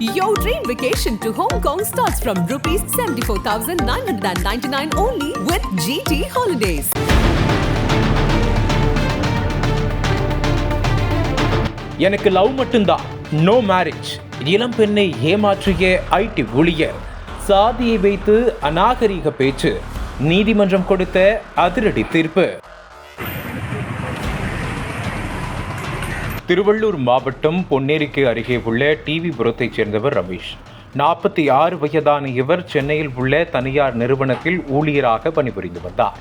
Your dream vacation to Hong Kong starts from rupees 74,999 only with GT Holidays. எனக்கு love மட்டும்தான். No marriage இளம் பெண்ணை ஏமாற்றிய ID ஊழியர். சாதியை வைத்து அநாகரீக பேச்சு. நீதிமன்றம் கொடுத்த அதிரடி தீர்ப்பு. திருவள்ளூர் மாவட்டம் பொன்னேரிக்கு அருகே உள்ள டிவி புரத்தைச் சேர்ந்தவர் ரமேஷ். நாற்பத்தி ஆறு வயதான இவர் சென்னையில் உள்ள தனியார் நிறுவனத்தில் ஊழியராக பணிபுரிந்து வந்தார்.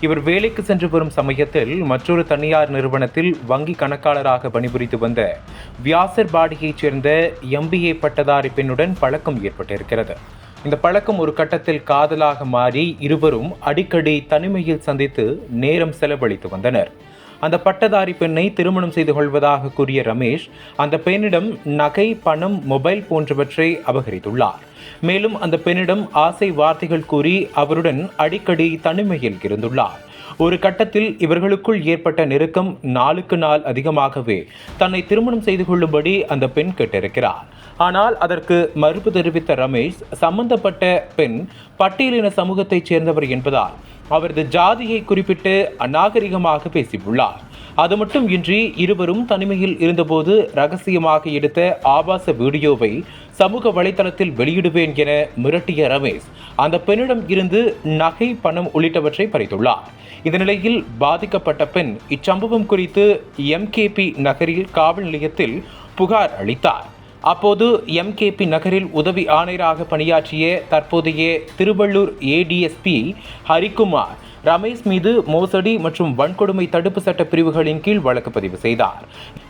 இவர் வேலைக்கு சென்று வரும் சமயத்தில் மற்றொரு தனியார் நிறுவனத்தில் வங்கி கணக்காளராக பணிபுரிந்து வந்த வியாசர்பாடியைச் சேர்ந்த எம்பிஏ பட்டதாரி பெண்ணுடன் பழக்கம் ஏற்பட்டிருக்கிறது. இந்த பழக்கம் ஒரு கட்டத்தில் காதலாக மாறி இருவரும் அடிக்கடி தனிமையில் சந்தித்து நேரம் செலவழித்து வந்தனர். அந்த பட்டதாரி பெண்ணை திருமணம் செய்து கொள்வதாக கூறிய ரமேஷ் அந்த பெண்ணிடம் நகை பணம் மொபைல் போன்றவற்றை அபகரித்துள்ளார். மேலும் அந்த பெண்ணிடம் ஆசை வார்த்தைகள் கூறி அவருடன் அடிக்கடி தனிமையில் இருந்துள்ளார். ஒரு கட்டத்தில் இவர்களுக்குள் ஏற்பட்ட நெருக்கம் நாளுக்கு நாள் அதிகமாகவே தன்னை திருமணம் செய்து கொள்ளும்படி அந்த பெண் கேட்டிருக்கிறார். ஆனால் அதற்கு மறுப்பு தெரிவித்த ரமேஷ் சம்பந்தப்பட்ட பெண் பட்டியலின சமூகத்தைச் சேர்ந்தவர் என்பதால் அவரது ஜாதியை குறிப்பிட்டு அநாகரிகமாக பேசியுள்ளார். அது மட்டும் இன்றி இருவரும் தனிமையில் இருந்தபோது ரகசியமாக எடுத்த ஆபாச வீடியோவை சமூக வலைதளத்தில் வெளியிடுவேன் என மிரட்டிய ரமேஷ் அந்த பெண்ணிடம் இருந்து நகை பணம் உள்ளிட்டவற்றை பறித்துள்ளார். இந்த நிலையில் பாதிக்கப்பட்ட பெண் இச்சம்பவம் குறித்து எம்கேபி நகரில் காவல் நிலையத்தில் புகார் அளித்தார். அப்போது எம்கேபி நகரில் உதவி ஆணையராக பணியாற்றிய தற்போதைய திருவள்ளூர் ஏடிஎஸ்பி ஹரிகுமார் ரமேஷ் மீது மோசடி மற்றும் வன்கொடுமை தடுப்பு சட்ட பிரிவுகளின் கீழ் வழக்கு பதிவு செய்தார்.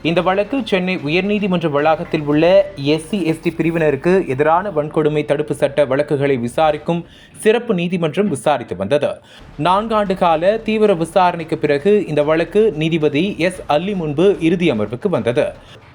இந்த வழக்கு சென்னை உயர்நீதிமன்ற வளாகத்தில் உள்ள எஸ்சி எஸ்டி பிரிவினருக்கு எதிரான வன்கொடுமை தடுப்பு சட்ட வழக்குகளை விசாரிக்கும் சிறப்பு நீதிமன்றம் விசாரித்து வந்தது. நான்காண்டு கால தீவிர விசாரணைக்கு பிறகு இந்த வழக்கு நீதிபதி எஸ் அல்லி முன்பு இறுதி அமர்வுக்கு வந்தது.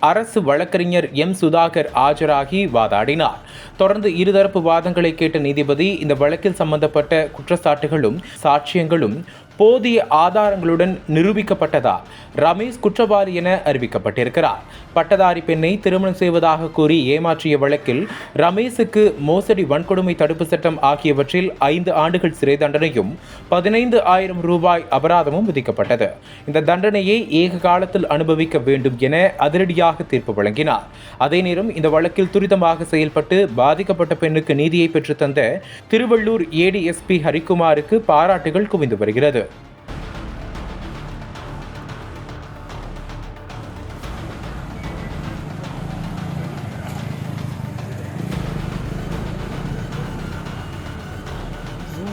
அரசு வழக்கறிஞர் எம். சுதாகர் ஆஜராகி வாதாடினார். தொடர்ந்து இருதரப்பு வாதங்களை கேட்ட நீதிபதி இந்த வழக்கில் சம்பந்தப்பட்ட குற்றச்சாட்டுகளும் சாட்சியங்களும் போதிய ஆதாரங்களுடன் நிரூபிக்கப்பட்டதா? ரமேஷ் குற்றவாளி என அறிவிக்கப்பட்டிருக்கிறார். பட்டதாரி பெண்ணை திருமணம் செய்வதாக கூறி ஏமாற்றிய வழக்கில் ரமேஷுக்கு மோசடி வன்கொடுமை தடுப்பு சட்டம் ஆகியவற்றில் ஐந்து ஆண்டுகள் சிறை தண்டனையும் பதினைந்து ஆயிரம் ரூபாய் அபராதமும் விதிக்கப்பட்டது. இந்த தண்டனையை ஏக காலத்தில் அனுபவிக்க வேண்டும் என அதிரடியாக தீர்ப்பு வழங்கினார். அதே நேரம் இந்த வழக்கில் துரிதமாக செயல்பட்டு பாதிக்கப்பட்ட பெண்ணுக்கு நீதியை பெற்றுத்தந்த திருவள்ளூர் ஏடிஎஸ்பி ஹரிக்குமாருக்கு பாராட்டுகள் குவிந்து வருகிறது.